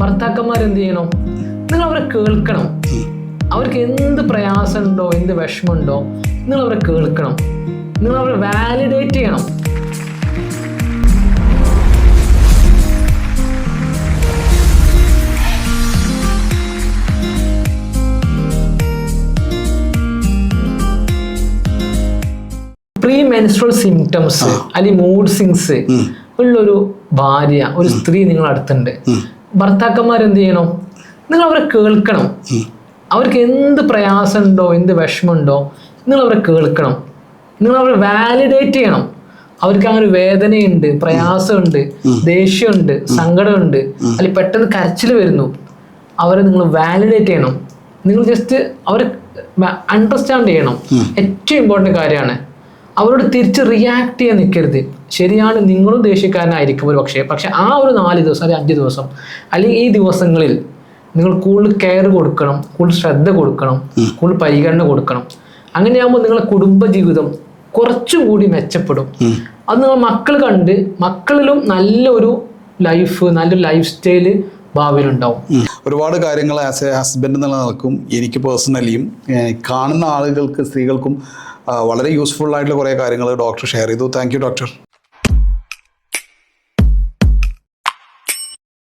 ഭർത്താക്കന്മാർ എന്ത് ചെയ്യണം? നിങ്ങൾ അവരെ കേൾക്കണം അവർക്ക് എന്ത് പ്രയാസമുണ്ടോ എന്ത് വിഷമമുണ്ടോ നിങ്ങൾ അവരെ കേൾക്കണം. നിങ്ങൾ അവരെ വാലിഡേറ്റ് ചെയ്യണം. പ്രീ മെൻസ്ട്രൽ സിംറ്റംസ് അല്ലെങ്കിൽ മൂഡ് സിങ്സ് ഉള്ളൊരു ഭാര്യ ഒരു സ്ത്രീ നിങ്ങൾ അടുത്തുണ്ട് ഭർത്താക്കന്മാർ എന്ത് ചെയ്യണം? നിങ്ങൾ അവരെ കേൾക്കണം അവർക്ക് എന്ത് പ്രയാസമുണ്ടോ എന്ത് വിഷമമുണ്ടോ നിങ്ങൾ അവരെ കേൾക്കണം. നിങ്ങൾ അവരെ വാലിഡേറ്റ് ചെയ്യണം. അവർക്ക് അങ്ങനെ ഒരു വേദനയുണ്ട് പ്രയാസമുണ്ട് ദേഷ്യമുണ്ട് സങ്കടമുണ്ട് അല്ലെങ്കിൽ പെട്ടെന്ന് കരച്ചിൽ വരുന്നു. അവരെ നിങ്ങൾ വാലിഡേറ്റ് ചെയ്യണം. നിങ്ങൾ ജസ്റ്റ് അവരെ അണ്ടർസ്റ്റാൻഡ് ചെയ്യണം. ഏറ്റവും ഇമ്പോർട്ടന്റ് കാര്യമാണ് അവരോട് തിരിച്ച് റിയാക്ട് ചെയ്യാൻ നിൽക്കരുത് ശരിയാണ് നിങ്ങളും ദേഷ്യക്കാരനായിരിക്കും ഒരു പക്ഷേ. പക്ഷെ ആ ഒരു നാല് ദിവസം അല്ലെങ്കിൽ അഞ്ച് ദിവസം അല്ലെങ്കിൽ ഈ ദിവസങ്ങളിൽ നിങ്ങൾ കൂടുതൽ കെയർ കൊടുക്കണം കൂടുതൽ ശ്രദ്ധ കൊടുക്കണം കൂടുതൽ പരിഗണന കൊടുക്കണം. അങ്ങനെയാകുമ്പോൾ നിങ്ങളുടെ കുടുംബജീവിതം കുറച്ചും കൂടി മെച്ചപ്പെടും. അത് നിങ്ങൾ മക്കൾ കണ്ട് മക്കളിലും നല്ലൊരു ലൈഫ് നല്ലൊരു ലൈഫ് സ്റ്റൈൽ ഭാവിയിലുണ്ടാവും. ഒരുപാട് കാര്യങ്ങൾ ആസ് എ ഹസ്ബൻഡ് എന്നുള്ള നിലക്കും എനിക്ക് പേഴ്സണലിയും കാണുന്ന ആളുകൾക്ക് സ്ത്രീകൾക്കും വളരെ യൂസ്ഫുൾ ആയിട്ടുള്ള കുറേ കാര്യങ്ങൾ ഡോക്ടർ ഷെയർ ചെയ്തു. Thank you doctor